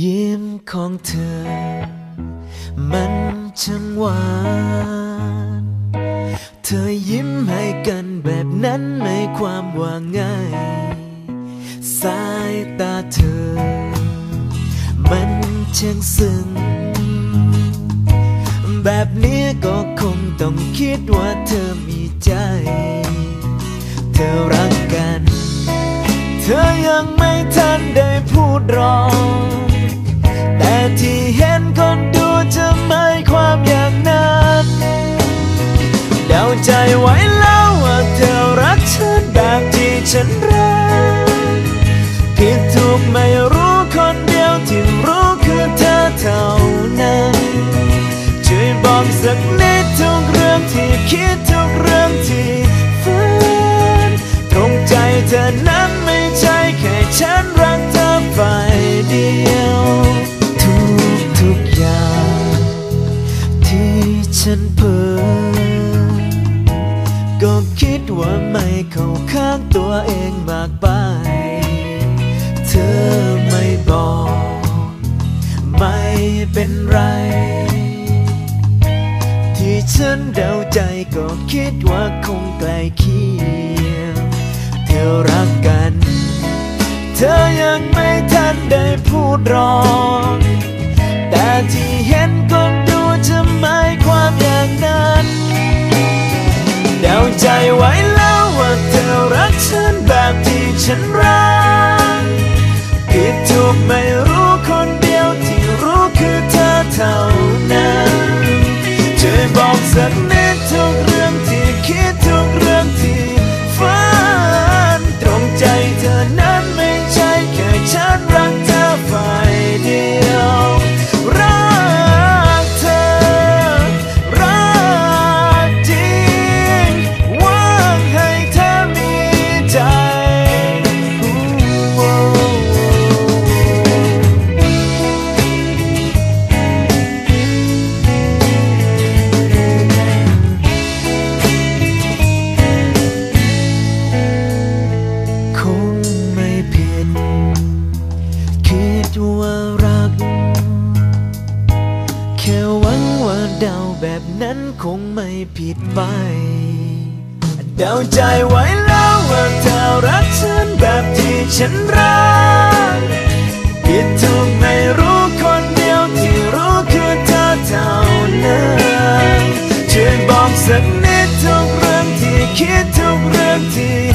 ยิ้มของเธอ มันช่างหวาน เธอยิ้มให้กันแบบนั้นไม่ความว่าง่าย สายตาเธอ มันช่างซึ้ง แบบนี้ก็คงต้องคิดว่าเธอมีใจ เธอรักกัน เธอยังไม่ทันได้พูดรอง ต่ที่เห็นคนดูจะไม่ความอย่างนั้นเดาใจไว้แล้วว่าเธอรักฉันแบบที่ฉันรักผิดถูกไม่รู้คนเดียวที่รู้คือเธอเท่านั้นช่วยบอกสักนิดทุกเรื่องที่คิดทุกเรื่องที่ฝันตรงใจเธอนั้นไม่ใช่แค่ฉันรั ฉันเพ้อก็คิดว่าไม่เข้าข้างตัวเองมากไป เธอไม่บอก ไม่เป็นไร ที่ฉันเดาใจก็คิดว่าคงใกล้เคียง เธอรักกัน เธอยังไม่ทันได้พูดรอ เธอรักฉันแบบที่ฉันรัก ว่ารัก แค่หวังว่าเดาแบบนั้นคงไม่ผิดไป เดาใจไว้แล้วว่าเธอรักฉันแบบที่ฉันรักผิดถูกไม่รู้คนเดียวที่รู้คือเธอเท่านั้นช่วยบอกสักนิดทุกเรื่องที่คิดทุกเรื่องที่